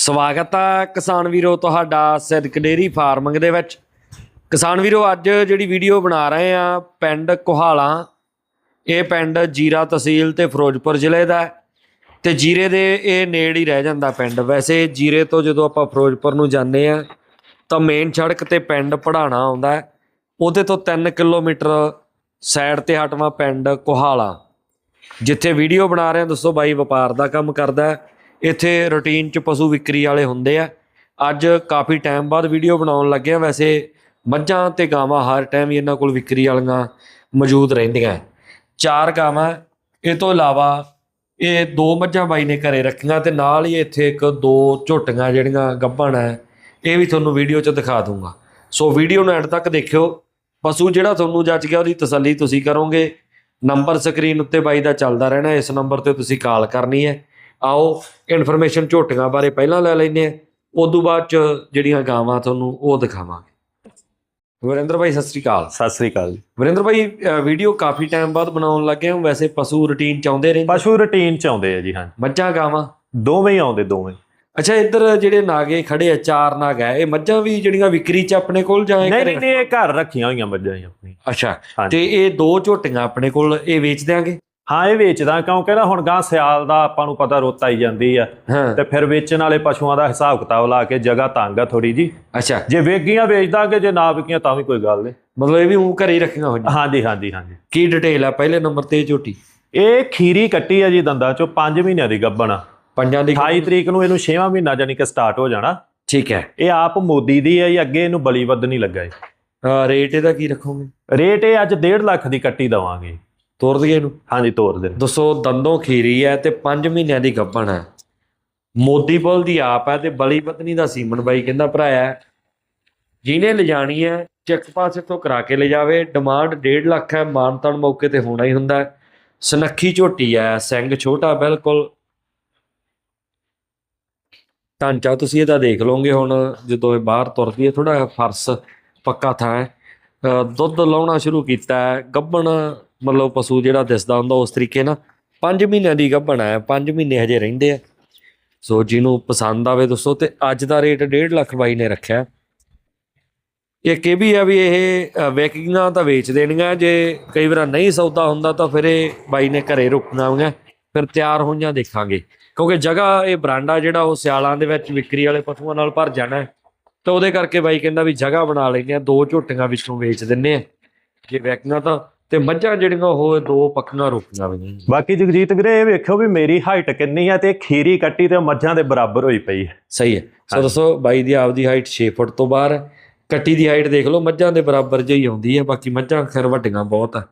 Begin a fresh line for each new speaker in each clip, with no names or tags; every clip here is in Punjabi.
ਸਵਾਗਤ ਆ ਕਿਸਾਨ ਵੀਰੋ ਤੁਹਾਡਾ ਸਿਦਕ ਡੇਰੀ ਫਾਰਮਿੰਗ ਦੇ ਵਿੱਚ। ਕਿਸਾਨ ਵੀਰੋ, ਅੱਜ ਜਿਹੜੀ ਵੀਡੀਓ ਬਣਾ ਰਹੇ ਆ, ਪਿੰਡ ਕੋਹਾਲਾ, ਇਹ ਪਿੰਡ ਜੀਰਾ ਤਹਿਸੀਲ ਤੇ ਫਿਰੋਜ਼ਪੁਰ ਜ਼ਿਲ੍ਹੇ ਦਾ ਹੈ। ਤੇ ਜੀਰੇ ਦੇ ਇਹ ਨੇੜ ਹੀ ਰਹਿ ਜਾਂਦਾ ਪਿੰਡ। ਵੈਸੇ ਜੀਰੇ ਤੋਂ ਜਦੋਂ ਆਪਾਂ ਫਿਰੋਜ਼ਪੁਰ ਨੂੰ ਜਾਂਦੇ ਆ, ਤਾਂ ਮੇਨ ਸੜਕ ਤੇ ਪਿੰਡ ਪੜਾਣਾ ਆਉਂਦਾ ਉਹਦੇ ਤੋਂ 3 ਕਿਲੋਮੀਟਰ ਸਾਈਡ ਤੇ ਹਟਵਾ ਪਿੰਡ ਕੋਹਾਲਾ। ਜਿੱਥੇ ਵੀਡੀਓ ਬਣਾ ਰਹੇ ਹਾਂ ਦੱਸੋ ਬਾਈ, ਵਪਾਰ ਦਾ ਕੰਮ ਕਰਦਾ ਹੈ। ਇੱਥੇ ਰੂਟੀਨ ਚ ਪਸ਼ੂ ਵਿਕਰੀ ਵਾਲੇ ਹੁੰਦੇ ਆ। ਅੱਜ ਕਾਫੀ ਟਾਈਮ ਬਾਅਦ ਵੀਡੀਓ ਬਣਾਉਣ ਲੱਗੇ ਆ। ਵੈਸੇ ਮੱਝਾਂ ਤੇ ਗਾਵਾਂ ਹਰ ਟਾਈਮ ਹੀ ਇਹਨਾਂ ਕੋਲ ਵਿਕਰੀ ਵਾਲੀਆਂ ਮੌਜੂਦ ਰਹਿੰਦੀਆਂ। ਚਾਰ ਗਾਵਾਂ, ਇਹ ਤੋਂ ਇਲਾਵਾ ਇਹ ਦੋ ਮੱਝਾਂ ਬਾਈ ਨੇ ਘਰੇ ਰੱਖੀਆਂ ਤੇ ਨਾਲ ਹੀ ਇੱਥੇ ਇੱਕ ਦੋ ਝੋਟੀਆਂ ਜਿਹੜੀਆਂ ਗੱਭਣ ਹੈ ਇਹ ਵੀ ਤੁਹਾਨੂੰ ਵੀਡੀਓ 'ਚ ਦਿਖਾ ਦੂੰਗਾ। ਸੋ ਵੀਡੀਓ ਨੂੰ ਐਂਡ ਤੱਕ ਦੇਖਿਓ। ਪਸ਼ੂ ਜਿਹੜਾ ਤੁਹਾਨੂੰ ਜੱਜ ਗਿਆ, ਉਹਦੀ ਤਸੱਲੀ ਤੁਸੀਂ ਕਰੋਗੇ। ਨੰਬਰ ਸਕਰੀਨ ਉੱਤੇ ਬਾਈ ਦਾ ਚੱਲਦਾ ਰਹਿਣਾ। ਇਸ ਨੰਬਰ ਤੇ ਤੁਸੀਂ ਕਾਲ ਕਰਨੀ ਹੈ। ਆਓ ਇਨਫੋਰਮੇਸ਼ਨ ਝੋਟੀਆਂ ਬਾਰੇ ਪਹਿਲਾਂ ਲੈ ਲੈਂਦੇ ਆ ਉਦੋਂ ਬਾਅਦ ਚ ਜਿਹੜੀਆਂ ਗਾਵਾਂ ਤੁਹਾਨੂੰ ਉਹ ਦਿਖਾਵਾਂਗੇ। ਵਰਿੰਦਰ ਭਾਈ ਸਤਿ ਸ੍ਰੀ ਅਕਾਲ।
ਸਤਿ ਸ੍ਰੀ ਅਕਾਲ ਜੀ।
ਵਰਿੰਦਰ ਭਾਈ ਵੀਡੀਓ ਕਾਫੀ ਟਾਈਮ ਬਾਅਦ ਬਣਾਉਣ ਲੱਗੇ ਹਾਂ। ਵੈਸੇ ਪਸ਼ੂ ਰੁਟੀਨ ਚ ਆਉਂਦੇ ਰਹਿੰਦੇ।
ਪਸ਼ੂ ਰੁਟੀਨ ਚ ਆਉਂਦੇ ਆ ਜੀ ਹਾਂ
ਮੱਝਾਂ ਗਾਵਾਂ?
ਦੋਵੇਂ ਹੀ ਆਉਂਦੇ ਦੋਵੇਂ।
ਅੱਛਾ ਇੱਧਰ ਜਿਹੜੇ ਨਾਗੇ ਖੜੇ ਆ ਚਾਰ ਨਾਗ ਹੈ ਇਹ ਮੱਝਾਂ ਵੀ ਜਿਹੜੀਆਂ ਵਿਕਰੀ ਚ ਆਪਣੇ ਕੋਲ ਜਾਏ
ਨਹੀਂ ਨਹੀਂ ਇਹ ਘਰ ਰੱਖੀਆਂ ਹੋਈਆਂ ਮੱਝਾਂ ਹੀ ਆਪਣੀ
ਅੱਛਾ। ਤੇ ਇਹ ਦੋ ਝੋਟੀਆਂ ਆਪਣੇ ਕੋਲ ਇਹ ਵੇਚ ਦਿਆਂਗੇ?
ਹਾਂ ਇਹ ਵੇਚਦਾ ਕਿਉਂਕਿ ਨਾ ਹੁਣ ਗਾਂ ਸਿਆਲ ਦਾ ਆਪਾਂ ਨੂੰ ਪਤਾ ਰੁੱਤ ਆਈ ਜਾਂਦੀ ਆ। ਤੇ ਫਿਰ ਵੇਚਣ ਵਾਲੇ ਪਸ਼ੂਆਂ ਦਾ ਹਿਸਾਬ ਕਿਤਾਬ ਲਾ ਕੇ ਜਗ੍ਹਾ ਤੰਗ ਆ ਥੋੜੀ ਜੀ
ਅੱਛਾ।
ਜੇ ਵੇਗੀਆਂ ਵੇਚ ਦਾਂਗੇ ਜੇ ਨਾ ਵਿਕੀਆਂ ਤਾਂ ਵੀ ਕੋਈ ਗੱਲ ਨਹੀਂ।
ਮਤਲਬ ਇਹ ਵੀ ਉਹ ਘਰੇ ਹੀ ਰੱਖੀਆਂ ਹੋਈਆਂ।
ਹਾਂਜੀ ਹਾਂਜੀ ਹਾਂਜੀ।
ਕੀ ਡਿਟੇਲ ਆ ਪਹਿਲੇ ਨੰਬਰ ਤੇ ਝੋਟੀ?
ਇਹ ਖੀਰੀ ਕੱਟੀ ਆ ਜੀ ਦੰਦਾਂ ਚੋਂ 5 ਮਹੀਨਿਆਂ ਦੀ ਗੱਭਣ ਆ।
ਪੰਜਾਂ ਦੀ
28 ਤਰੀਕ ਨੂੰ ਇਹਨੂੰ 6ਵਾਂ ਮਹੀਨਾ ਜਾਨੀ ਕਿ ਸਟਾਰਟ ਹੋ ਜਾਣਾ।
ਠੀਕ ਹੈ।
ਇਹ ਆਪ ਮੋਦੀ ਦੀ ਹੈ ਜੀ ਅੱਗੇ ਇਹਨੂੰ ਬਲੀ ਵੱਧ ਨਹੀਂ ਲੱਗਾ ਜੀ
ਰੇਟ ਇਹਦਾ ਕੀ ਰੱਖੋਗੇ?
ਰੇਟ ਇਹ ਅੱਜ 1.5 ਲੱਖ ਦੀ ਕੱਟੀ ਦਵਾਂਗੇ।
ਤੋਰ ਦਈਏ ਇਹਨੂੰ?
ਹਾਂਜੀ ਤੋਰ ਦੇ।
ਦੱਸੋ ਦੰਦੋਂ ਖੀਰੀ ਹੈ ਤੇ 5 ਮਹੀਨਿਆਂ ਦੀ ਗੱਭਣ ਹੈ। ਮੋਦੀ ਪੁੱਲ ਦੀ ਆਪ ਹੈ ਤੇ ਬਲੀ ਪਤਨੀ ਦਾ ਸੀਮਨ ਬਾਈ ਕਹਿੰਦਾ ਭਰਾਇਆ ਹੈ। ਜਿਹਨੇ ਲਿਜਾਣੀ ਹੈ ਚੈੱਕ ਪਾਸ ਤੋਂ ਕਰਾ ਕੇ ਲਿਜਾਵੇ। ਡਿਮਾਂਡ 1.5 ਲੱਖ ਹੈ ਮਾਨਤਨ ਮੌਕੇ ਤੇ ਹੋਣਾ ਹੀ ਹੁੰਦਾ ਸਨੱਖੀ ਝੋਟੀ ਹੈ ਸਿੰਘ ਛੋਟਾ ਬਿਲਕੁਲ। ਢਾਂਚਾ ਤੁਸੀਂ ਇਹਦਾ ਦੇਖ ਲਓਗੇ ਹੁਣ ਜਦੋਂ ਇਹ ਬਾਹਰ ਤੁਰਦੀ ਹੈ ਥੋੜਾ ਫਰਸ ਪੱਕਾ ਥਾਂ ਦੁੱਧ ਲਾਉਣਾ ਸ਼ੁਰੂ ਕੀਤਾ ਹੈ ਗੱਭਣ ਮਤਲਬ ਪਸ਼ੂ ਜਿਹੜਾ ਦਿਸਦਾ ਹੁੰਦਾ ਉਸ ਤਰੀਕੇ ਨਾਲ 5 ਮਹੀਨਿਆਂ ਦੀ ਗੱਭਣ ਹੈ 5 ਮਹੀਨੇ ਹਜੇ ਰਹਿੰਦੇ ਆ। ਸੋ ਜਿਹਨੂੰ ਪਸੰਦ ਆਵੇ ਦੋਸਤੋ ਤੇ ਅੱਜ ਦਾ ਰੇਟ 1.5 ਲੱਖ ਬਾਈ ਨੇ ਰੱਖਿਆ। ਇੱਕ ਇਹ ਵੀ ਆ ਵੀ ਇਹ ਅ, ਵਿਕੀਆਂ ਤਾਂ ਵੇਚ ਦੇਣੀਆਂ ਜੇ ਕਈ ਵਾਰ ਨਹੀਂ ਸੌਦਾ ਹੁੰਦਾ ਤਾਂ ਫਿਰ ਇਹ ਬਾਈ ਨੇ ਘਰੇ ਰੁਕਣਾ ਹੋਊਗਾ ਫਿਰ ਤਿਆਰ ਹੋਈਆਂ ਦੇਖਾਂਗੇ। ਕਿਉਂਕਿ ਜਗ੍ਹਾ ਇਹ ਬਰਾਂਡਾ ਜਿਹੜਾ ਉਹ ਸਿਆਲਾਂ ਦੇ ਵਿੱਚ ਵਿਕਰੀ ਵਾਲੇ ਪਸ਼ੂਆਂ ਨਾਲ ਭਰ ਜਾਣਾ ਹੈ। ਤਾਂ ਉਹਦੇ ਕਰਕੇ ਬਾਈ ਕਹਿੰਦਾ ਵੀ ਜਗ੍ਹਾ ਬਣਾ ਲੈਂਦੇ ਆ ਦੋ ਝੋਟੀਆਂ ਵਿੱਚੋਂ ਵੇਚ ਦਿੰਨੇ ਆ ਜੇ ਵਿਕੀਆਂ ਤਾਂ ਤੇ ਮੱਝਾਂ ਜਿਹੜੀਆਂ ਉਹ ਦੋ ਪੱਕੀਆਂ ਰੁਕੀਆਂ ਵੀ
ਬਾਕੀ ਜਗਜੀਤ ਵੀਰੇ ਇਹ ਵੇਖਿਓ ਵੀ ਮੇਰੀ ਹਾਈਟ ਕਿੰਨੀ ਹੈ ਤੇ ਖੀਰੀ ਕੱਟੀ ਤੇ ਮੱਝਾਂ ਦੇ ਬਰਾਬਰ ਹੋਈ ਪਈ ਹੈ।
ਸਹੀ ਹੈ। ਸੋ। ਦੱਸੋ ਬਾਈ ਦੀ ਆਪਦੀ ਹਾਈਟ 6 ਫੁੱਟ ਤੋਂ ਬਾਹਰ ਹੈ। ਕੱਟੀ ਦੀ ਹਾਈਟ ਦੇਖ ਲਓ ਮੱਝਾਂ ਦੇ ਬਰਾਬਰ ਜਿਹੀ ਆਉਂਦੀ ਹੈ ਬਾਕੀ ਮੱਝਾਂ ਖੈਰ ਵੱਡੀਆਂ ਬਹੁਤ ਆ।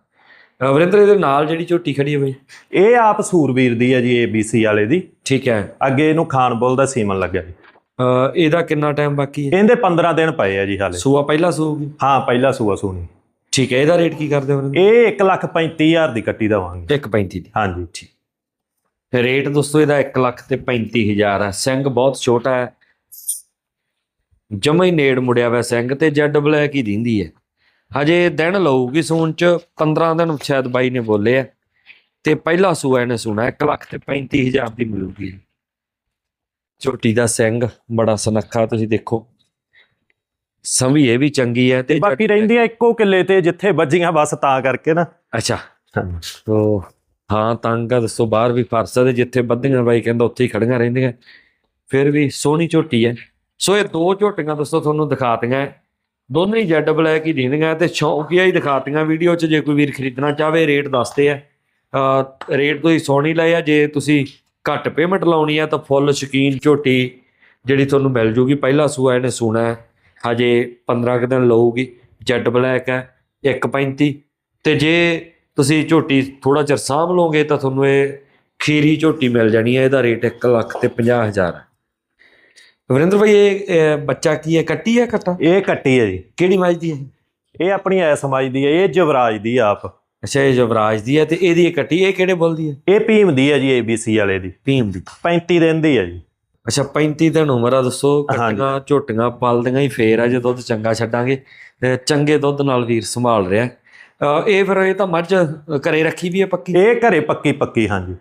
ਵਰਿੰਦਰ ਇਹਦੇ ਨਾਲ ਜਿਹੜੀ ਝੋਟੀ ਖੜੀ ਹੋਵੇ
ਇਹ ਆਪ ਸੂਰਬੀਰ ਦੀ ਹੈ ਜੀ ABC ਵਾਲੇ ਦੀ।
ਠੀਕ ਹੈ।
ਅੱਗੇ ਇਹਨੂੰ ਖਾਨ ਬੁੱਲ ਦਾ ਸੀਮਨ ਲੱਗਿਆ ਜੀ।
ਇਹਦਾ ਕਿੰਨਾ ਟਾਈਮ ਬਾਕੀ ਹੈ?
ਇਹਦੇ 15 ਦਿਨ ਪਏ ਆ ਜੀ ਹਾਲੇ।
ਸੂਆ ਪਹਿਲਾ ਸੂਗੀ
ਹਾਂ ਪਹਿਲਾ ਸੂਆ ਸੂਣੀ।
ਠੀਕ ਹੈ ਇਹਦਾ ਰੇਟ ਕੀ ਕਰਦੇ ਹੋ
ਇਹ 135000 ਦੀ ਕੱਟੀ ਦਵਾਂਗੇ
1.35 ਦੀ।
ਹਾਂਜੀ
ਰੇਟ ਦੋਸਤੋ ਇਹਦਾ 1 ਲੱਖ ਤੇ 35000 ਹੈ। ਸਿੰਘ ਬਹੁਤ ਛੋਟਾ ਹੈ। ਜਮਾ ਹੀ ਨੇੜ ਮੁੜਿਆ ਹੋਇਆ ਸਿੰਘ ਤੇ ਜੈਡ ਬਲੈਕ ਹੀ ਦਿੰਦੀ ਹੈ। ਹਜੇ ਦਿਨ ਲਊਗੀ ਸੂਣ ਚ 15 ਦਿਨ ਸ਼ਾਇਦ ਬਾਈ ਨੇ ਬੋਲੇ ਆ। ਤੇ ਪਹਿਲਾ ਸੂਆ ਇਹਨੇ ਸੁਣਾ 1 ਲੱਖ ਤੇ 35000 ਦੀ ਮਿਲੂਗੀ। ਛੋਟੀ ਦਾ ਸਿੰਘ ਬੜਾ ਸੁਨੱਖਾ ਤੁਸੀਂ ਦੇਖੋ। ਸੰਭੀ ਇਹ ਵੀ ਚੰਗੀ ਹੈ ਤੇ
ਬਾਕੀ ਰਹਿੰਦੀਆਂ ਇੱਕੋ ਕਿੱਲੇ ਤੇ ਜਿੱਥੇ ਵੱਜੀਆਂ ਬਸ ਤਾਂ ਕਰਕੇ ਨਾ।
ਅੱਛਾ। ਤੋ ਹਾਂ ਤੰਗ ਆ ਦੱਸੋ ਬਾਹਰ ਵੀ ਫਰਸ ਤੇ ਜਿੱਥੇ ਬੱਧੀਆਂ ਬਾਈ ਕਹਿੰਦਾ ਉੱਥੇ ਹੀ ਖੜੀਆਂ ਰਹਿੰਦੀਆਂ। ਫਿਰ ਵੀ ਸੋਹਣੀ ਝੋਟੀ ਹੈ। ਸੋ ਇਹ ਦੋ ਝੋਟੀਆਂ ਦੱਸੋ ਤੁਹਾਨੂੰ ਦਿਖਾਤੀਆਂ। ਹੈ। ਦੋਨੇ ਹੀ ਜੈਡ ਬਲੈਕ ਹੀ ਦਿੰਦੀਆਂ ਤੇ ਸ਼ੌਂਕੀਆ ਹੀ ਦਿਖਾਤੀਆਂ ਵੀਡੀਓ 'ਚ ਜੇ ਕੋਈ ਵੀਰ ਖਰੀਦਣਾ ਚਾਹਵੇ ਰੇਟ ਦੱਸਦੇ ਆ। ਰੇਟ ਤੁਸੀਂ ਸੋਹਣੀ ਲਏ ਆ ਜੇ ਤੁਸੀਂ ਘੱਟ ਪੇਮੈਂਟ ਲਾਉਣੀ ਆ ਤਾਂ ਫੁੱਲ ਸ਼ਕੀਨ ਝੋਟੀ ਜਿਹੜੀ ਤੁਹਾਨੂੰ ਮਿਲ ਜੂਗੀ। ਪਹਿਲਾ ਸੂਆ ਇਹਨੇ ਸੋਨਾ ਹੈ। ਹਜੇ 15 ਕੁ ਦਿਨ ਲਊਗੀ ਜੈਡ ਬਲੈਕ ਹੈ 1.35 ਤੇ ਜੇ ਤੁਸੀਂ ਝੋਟੀ ਥੋੜਾ ਚਿਰ ਸਾਂਭ ਲਓਗੇ ਤਾਂ ਤੁਹਾਨੂੰ ਇਹ ਖੀਰੀ ਝੋਟੀ ਮਿਲ ਜਾਣੀ ਹੈ ਇਹਦਾ ਰੇਟ 1 ਲੱਖ ਤੇ 50000 ਹੈ। ਵਰਿੰਦਰ ਭਾਈ ਇਹ ਬੱਚਾ ਕੀ ਹੈ? ਕੱਟੀ ਹੈ ਕੱਟਾ?
ਇਹ ਕੱਟੀ ਹੈ ਜੀ।
ਕਿਹੜੀ ਮੱਝ ਦੀ ਹੈ?
ਇਹ ਆਪਣੀ ਐ ਸਮਾਜ ਦੀ ਹੈ ਇਹ ਜਵਰਾਜ ਦੀ ਆਪ।
ਅੱਛਾ ਇਹ ਜਵਰਾਜ ਦੀ ਹੈ ਤੇ ਇਹਦੀ ਇਹ ਕੱਟੀ ਇਹ ਕਿਹੜੇ ਬੁੱਲ ਦੀ ਹੈ?
ਇਹ ਭੀਮ ਦੀ ਹੈ ਜੀ ABC ਵਾਲੇ ਦੀ।
ਭੀਮ ਦੀ।
35 ਦਿਨ ਦੀ ਹੈ ਜੀ।
ਅੱਛਾ 35 ਦਿਨ ਉਮਰ ਆ ਦੱਸੋ। ਕੱਟੀਆਂ ਝੋਟੀਆਂ ਪਲਦੀਆਂ ਹੀ ਫੇਰ ਆ ਜੇ ਦੁੱਧ ਚੰਗਾ ਛੱਡਾਂਗੇ ਤੇ ਚੰਗੇ ਦੁੱਧ ਨਾਲ ਵੀਰ ਸੰਭਾਲ ਰਿਹਾ। ਇਹ ਫਿਰ ਇਹ ਤਾਂ ਮੱਝ ਘਰੇ ਰੱਖੀ ਵੀ ਹੈ ਪੱਕੀ?
ਇਹ ਘਰੇ ਪੱਕੀ ਪੱਕੀ ਹਾਂਜੀ।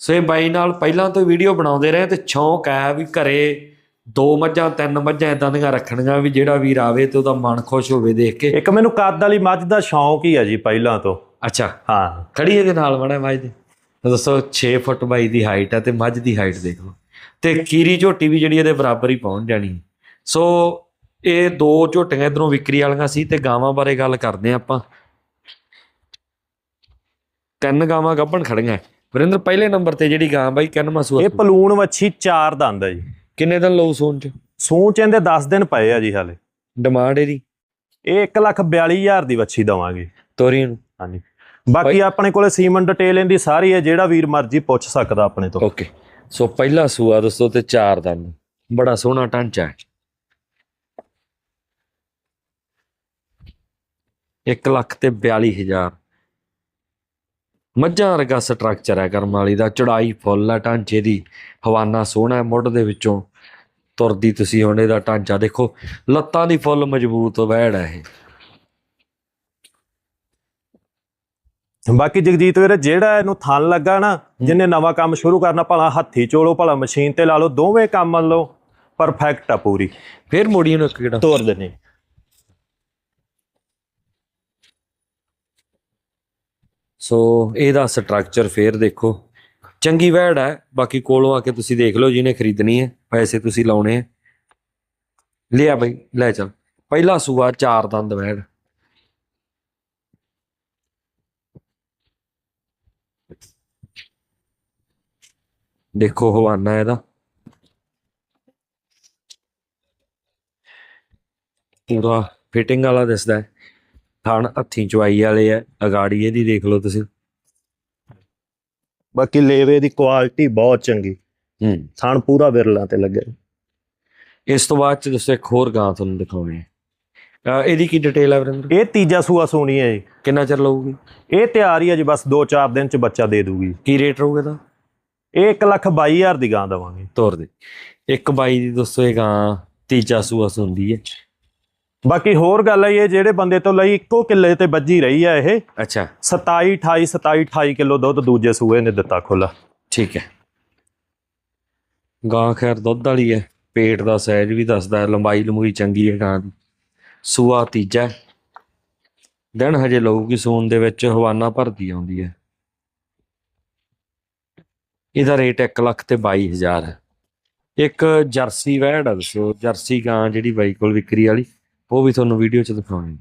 ਸੋ ਇਹ ਬਾਈ ਨਾਲ ਪਹਿਲਾਂ ਤੋਂ ਵੀਡੀਓ ਬਣਾਉਂਦੇ ਰਹੇ ਤੇ ਸ਼ੌਂਕ ਹੈ ਵੀ ਘਰੇ ਦੋ ਮੱਝਾਂ ਤਿੰਨ ਮੱਝਾਂ ਇਦਾਂ ਦੀਆਂ ਰੱਖਣੀਆਂ ਵੀ ਜਿਹੜਾ ਵੀਰ ਆਵੇ ਤੇ ਉਹਦਾ ਮਨ ਖੁਸ਼ ਹੋਵੇ ਦੇਖ ਕੇ।
ਇੱਕ ਮੈਨੂੰ ਕੱਦ ਵਾਲੀ ਮੱਝ ਦਾ ਸ਼ੌਂਕ ਹੀ ਆ ਜੀ ਪਹਿਲਾਂ ਤੋਂ।
ਅੱਛਾ।
ਹਾਂ।
ਖੜੀ ਇਹਦੇ ਨਾਲ ਮੜਾ ਮੱਝ ਦੇ। ਦੱਸੋ 6 ਫੁੱਟ ਬਾਈ ਦੀ ਹਾਈਟ ਹੈ ਤੇ ਮੱਝ ਦੀ ਹਾਈਟ ਦੇਖ ਲਓ। ਤੇ ਕੀਰੀ ਝੋਟੀ ਵੀ ਜਿਹੜੀ ਇਹਦੇ ਬਰਾਬਰ ਹੀ ਪਹੁੰਚ ਜਾਣੀ। ਸੋ ਇਹ ਦੋ ਝੋਟੀਆਂ ਇਧਰੋਂ ਵਿਕਰੀ ਵਾਲੀਆਂ ਸੀ ਤੇ ਗਾਵਾਂ ਬਾਰੇ ਗੱਲ ਕਰਦੇ ਹਾਂ ਆਪਾਂ। ਤਿੰਨ ਗਾਵਾਂ ਗੱਭਣ ਖੜੀਆਂ। ਵਰਿੰਦਰ ਪਹਿਲੇ ਨੰਬਰ ਤੇ ਜਿਹੜੀ ਗਾਂ ਬਾਈ ਕਿੰਨਵਾਂ ਸੂਆ
ਇਹ ਪਲੂਣ ਵੱਛੀ ਚਾਰ ਦੰਦ ਆ ਜੀ।
ਕਿੰਨੇ ਦਿਨ ਲਊ ਸੋਨ ਚ?
ਸੂਚ ਇਹਦੇ 10 ਦਿਨ ਪਏ ਆ ਜੀ ਹਾਲੇ।
ਡਿਮਾਂਡ ਇਹਦੀ?
ਇਹ 142000 ਦੀ ਵੱਛੀ ਦਵਾਂਗੇ।
ਤੋਰੀ ਨੂੰ
ਹਾਂਜੀ। ਬਾਕੀ ਆਪਣੇ ਕੋਲੇ ਸੀਮਨ ਡਿਟੇਲ ਇਹਦੀ ਸਾਰੀ ਹੈ ਜਿਹੜਾ ਵੀਰ ਮਰਜ਼ੀ ਪੁੱਛ ਸਕਦਾ ਆਪਣੇ ਤੋਂ।
ਓਕੇ। ਸੋ ਪਹਿਲਾ ਸੂਆ ਦੋਸਤੋ ਤੇ ਚਾਰ ਦੰਦ ਬੜਾ ਸੋਹਣਾ ਢਾਂਚਾ ਹੈ। 1 ਲੱਖ ਤੇ 42000 ਮੱਝਾਂ ਵਰਗਾ ਸਟਰਕਚਰ ਹੈ ਕਰਮ ਵਾਲੀ ਦਾ, ਚੜਾਈ ਫੁੱਲ ਹੈ ਢਾਂਚੇ ਦੀ, ਹਵਾਨਾ ਸੋਹਣਾ ਹੈ ਮੁੱਢ ਦੇ ਵਿੱਚੋਂ। ਤੁਰਦੀ ਤੁਸੀਂ ਹੁਣ ਇਹਦਾ ਢਾਂਚਾ ਦੇਖੋ, ਲੱਤਾਂ ਦੀ ਫੁੱਲ ਮਜ਼ਬੂਤ ਵੈੜ ਹੈ ਇਹ।
ਬਾਕੀ ਜਗਜੀਤ ਵੀਰ ਜਿਹੜਾ ਇਹਨੂੰ ਥਣ ਲੱਗਾ ਨਾ ਜਿਹਨੇ ਨਵਾਂ ਕੰਮ ਸ਼ੁਰੂ ਕਰਨਾ ਭਲਾ ਹੱਥੀ ਚੋਲੋ ਭਲਾ ਮਸ਼ੀਨ ਤੇ ਲਾ ਲਓ ਦੋਵੇਂ ਕੰਮ ਮੰਨ ਲਓ ਪਰਫੈਕਟ ਆ ਪੂਰੀ।
ਫਿਰ ਮੋੜੀ ਨੂੰ ਇੱਕ ਕਿਹੜਾ?
ਤੋਰ ਦੇਣੇ
ਸੋ ਇਹਦਾ ਸਟਰਕਚਰ ਫੇਰ ਦੇਖੋ। ਚੰਗੀ ਵੈੜ ਹੈ ਬਾਕੀ ਕੋਲੋਂ ਆ ਕੇ ਤੁਸੀਂ ਦੇਖ ਲਓ ਜਿਹਨੇ ਖਰੀਦਣੀ ਹੈ ਪੈਸੇ ਤੁਸੀਂ ਲਾਉਣੇ ਆ ਲਿਆ ਬਈ ਲੈ ਚੱਲ। ਪਹਿਲਾ ਸੂਆ ਚਾਰ ਦੰਦ ਵੈੜ ਦੇਖੋ ਹਵਾਨਾ ਇਹਦਾ। ਪੂਰਾ ਫਿਟਿੰਗ ਵਾਲਾ ਦਿਸਦਾ ਹੈ। ਥਣ ਹੱਥੀਂ ਚਵਾਈ ਵਾਲੇ ਆ ਅਗਾੜੀ ਇਹਦੀ ਦੇਖ ਲਓ ਤੁਸੀਂ।
ਬਾਕੀ ਲੇਵੇ ਦੀ ਕੁਆਲਿਟੀ ਬਹੁਤ ਚੰਗੀ।
ਹੂੰ।
ਥਣ ਪੂਰਾ ਵਿਰਲਾ ਤੇ ਲੱਗਿਆ
ਇਸ ਤੋਂ ਬਾਅਦ ਚ ਦੱਸੋ ਇੱਕ ਹੋਰ ਗਾਂ ਤੁਹਾਨੂੰ ਦਿਖਾਉਣੀ ਹੈ। ਇਹਦੀ ਕੀ ਡਿਟੇਲ ਹੈ ਵਰਿੰਦਰ?
ਇਹ ਤੀਜਾ ਸੂਆ ਸੋਣੀ ਹੈ ਜੀ।
ਕਿੰਨਾ ਚਿਰ ਲਊਗੀ?
ਇਹ ਤਿਆਰ ਹੀ ਹੈ ਜੀ ਬਸ 2-4 ਦਿਨ ਚ ਬੱਚਾ ਦੇ ਦੂਗੀ
ਕੀ ਰੇਟ ਰਹੂਗਾ ਇਹਦਾ?
ਇਹ 122000 ਦੀ ਗਾਂ ਦਵਾਂਗੇ।
ਤੋਰ ਦੇ। ਇੱਕ ਬਾਈ ਦੀ ਦੋਸਤੋ ਇਹ ਗਾਂ ਤੀਜਾ ਸੂਆ ਸੁੰਦੀ ਹੈ।
ਬਾਕੀ ਹੋਰ ਗੱਲ ਹੈ ਇਹ ਜਿਹੜੇ ਬੰਦੇ ਤੋਂ ਲਈ ਇੱਕੋ ਕਿੱਲੇ ਤੇ ਵੱਜੀ ਰਹੀ ਹੈ ਇਹ।
ਅੱਛਾ।
27 28 27 28 ਕਿਲੋ ਦੁੱਧ ਦੂਜੇ ਸੂਏ ਨੇ ਦਿੱਤਾ ਖੁੱਲਾ
ਠੀਕ ਹੈ। ਗਾਂ ਖੈਰ ਦੁੱਧ ਵਾਲੀ ਹੈ ਪੇਟ ਦਾ ਸਾਈਜ਼ ਵੀ ਦੱਸਦਾ ਲੰਬਾਈ ਲੰਬੂਈ ਚੰਗੀ ਹੈ ਗਾਂ ਦੀ। ਸੂਆ ਤੀਜਾ। ਦਿਨ ਹਜੇ ਲਊਗੀ ਸੂਨ ਦੇ ਵਿੱਚ ਹਵਾਨਾ ਭਰਦੀ ਆਉਂਦੀ ਹੈ। ਇਹਦਾ ਰੇਟ 1 ਲੱਖ ਤੇ 22000 ਹੈ। ਇੱਕ ਜਰਸੀ ਵੈੜ ਆ ਦੱਸੋ ਜਰਸੀ ਗਾਂ ਜਿਹੜੀ ਬਾਈ ਕੋਲ ਵਿਕਰੀ ਵਾਲੀ ਉਹ ਵੀ ਤੁਹਾਨੂੰ ਵੀਡੀਓ ਚ ਦਿਖਾਉਣੀ।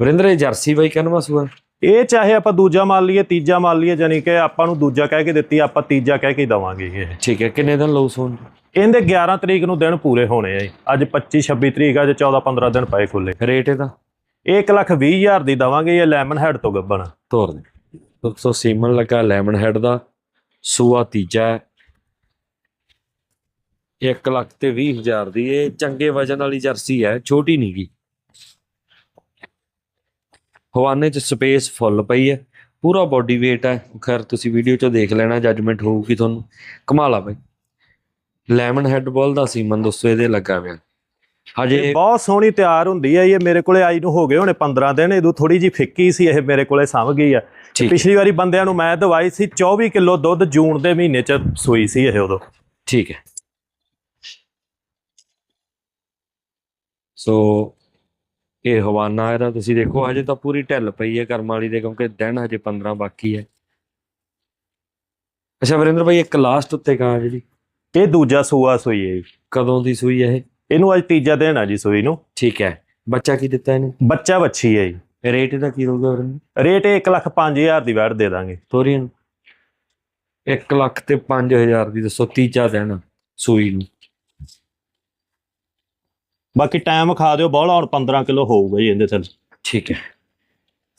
ਵਰਿੰਦਰ ਇਹ ਜਰਸੀ ਬਾਈ ਕਹਿੰਦਾ ਸੂਆ
ਇਹ ਚਾਹੇ ਆਪਾਂ ਦੂਜਾ ਮੰਨ ਲਈਏ ਤੀਜਾ ਮੰਨ ਲਈਏ ਜਾਨੀ ਕਿ ਆਪਾਂ ਨੂੰ ਦੂਜਾ ਕਹਿ ਕੇ ਦਿੱਤੀ ਆਪਾਂ ਤੀਜਾ ਕਹਿ ਕੇ ਦਵਾਂਗੇ ਇਹ।
ਠੀਕ ਹੈ ਕਿੰਨੇ ਦਿਨ ਲਊ ਸੂਨ?
ਇਹਦੇ 11 ਤਰੀਕ ਨੂੰ ਦਿਨ ਪੂਰੇ ਹੋਣੇ ਆ। ਅੱਜ 25 26 ਤਰੀਕ ਆ ਜੇ 14 15 ਦਿਨ ਪਏ ਖੁੱਲੇ
ਰੇਟ ਇਹਦਾ?
ਇਹ 1 ਲੱਖ 20 ਹਜ਼ਾਰ ਦੀ ਦਵਾਂਗੇ ਇਹ ਲੈਮਨ ਹੈਡ ਤੋਂ ਗੱਬਣ
ਤੋਰ ਦੇ। ਦੋਸਤੋ ਸੀਮਨ ਲੱਗਾ ਲੈਮਨ ਹੈਡ ਦਾ। ਸੂਆ ਤੀਜਾ ਹੈ। 1 ਲੱਖ ਤੇ 20 ਹਜ਼ਾਰ ਦੀ। ਇਹ ਚੰਗੇ ਵਜਨ ਵਾਲੀ ਜਰਸੀ ਹੈ, ਛੋਟੀ ਨਹੀਂ ਗੀ। ਹਵਾਨੇ ਚ ਸਪੇਸ ਫੁੱਲ ਪਈ ਹੈ। ਪੂਰਾ ਬਾਡੀ weight ਹੈ। ਖੈਰ, ਤੁਸੀਂ ਵੀਡੀਓ ਚ ਦੇਖ ਲੈਣਾ ਜੱਜਮੈਂਟ ਹੋਊਗੀ ਤੁਹਾਨੂੰ। ਕਮਾਲਾ ਬਾਈ। ਲੈਮਨ ਹੈਡ ਬੋਲ ਦਾ ਸੀਮਨ ਦੋਸਤੋ, ਇਹਦੇ ਲੱਗਾ ਪਿਆ ਹਜੇ।
ਬਹੁਤ ਸੋਹਣੀ ਤਿਆਰ ਹੁੰਦੀ ਹੈ ਇਹ ਮੇਰੇ ਕੋਲੇ ਆਈ ਨੂੰ ਹੋ ਗਏ ਹੋਣੇ 15 ਦਿਨ ਇਹਦੋਂ ਥੋੜੀ ਜੀ ਫਿੱਕੀ ਸੀ ਇਹ ਮੇਰੇ ਕੋਲੇ ਸਮਝ ਗਈ ਆ। ਪਿਛਲੀ ਵਾਰੀ ਬੰਦਿਆਂ ਨੂੰ ਮੈਂ ਦਵਾਈ ਸੀ 24 ਕਿਲੋ ਦੁੱਧ ਜੂਨ ਦੇ ਮਹੀਨੇ ਚ ਸੂਈ ਸੀ ਇਹ ਉਦੋਂ।
ਠੀਕ ਹੈ। ਸੋ ਇਹ ਹਵਾਨਾ ਇਹਦਾ ਤੁਸੀਂ ਦੇਖੋ ਹਜੇ ਤਾਂ ਪੂਰੀ ਢਿੱਲ ਪਈ ਹੈ ਕਰਮ ਵਾਲੀ ਦੇ ਕਿਉਂਕਿ ਦਿਨ ਹਜੇ 15 ਬਾਕੀ ਹੈ। ਅੱਛਾ ਵਰਿੰਦਰ ਭਾਈ ਇੱਕ ਲਾਸਟ ਉੱਤੇ ਕਾਂ ਜਿਹੜੀ।
ਇਹ ਦੂਜਾ ਸੂਆ ਸੂਈ ਹੈ।
ਕਦੋਂ ਦੀ ਸੂਈ ਹੈ ਇਹ?
ਇਹਨੂੰ ਅੱਜ ਤੀਜਾ ਦਿਨ ਆ ਜੀ ਸੂਈ ਨੂੰ।
ਠੀਕ ਹੈ। ਬੱਚਾ ਕੀ ਦਿੱਤਾ ਇਹਨੇ?
ਬੱਚਾ ਬੱਚੀ ਹੈ ਜੀ।
ਰੇਟ ਇਹਦਾ ਕੀ ਹੋਊਗਾ ਵਰਿੰਦਰ
ਰੇਟ 1 ਲੱਖ 5000 ਦੀ ਵੈਟ ਦੇ ਦਾਂਗੇ।
ਤੋਰੀਨ 1 ਲੱਖ ਤੇ 5000 ਦੀ ਦੱਸੋ ਤੀਜਾ ਦਿਨ ਸੂਈ ਨੂੰ।
ਬਾਕੀ ਟਾਈਮ ਖਾ ਦਿਓ ਬੋਲਾ ਹੁਣ 15 ਕਿਲੋ ਹੋਊਗਾ ਜੀ ਇਹਦੇ ਥੱਲੇ।
ਠੀਕ ਹੈ।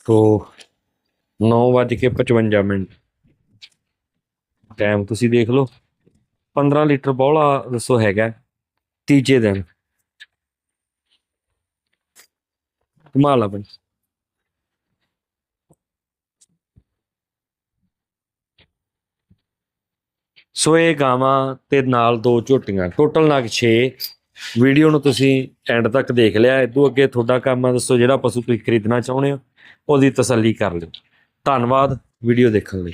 ਤੋ 9:55 ਮਿੰਟ। ਟਾਈਮ ਤੁਸੀਂ ਦੇਖ ਲਓ। 15 ਲੀਟਰ ਬੋਲਾ ਦੱਸੋ ਹੈਗਾ। ਤੀਜੇ ਦਿਨ। ਕਮਾਲ ਆ ਬਈ। ਸੋ ਇਹ ਗਾਵਾਂ ਤੇ ਨਾਲ ਦੋ ਝੋਟੀਆਂ। ਟੋਟਲ ਨਗ 6 ਵੀਡੀਓ ਨੂੰ ਤੁਸੀਂ ਐਂਡ ਤੱਕ ਦੇਖ ਲਿਆ। ਇਹ ਤੋਂ ਅੱਗੇ ਤੁਹਾਡਾ ਕੰਮ ਆ। ਦੱਸੋ ਜਿਹੜਾ ਪਸ਼ੂ ਤੁਸੀਂ ਖਰੀਦਣਾ ਚਾਹੁੰਦੇ ਹੋ, ਉਹਦੀ ਤਸੱਲੀ ਕਰ ਲਿਓ। ਧੰਨਵਾਦ। ਵੀਡੀਓ ਦੇਖਣ ਲਈ।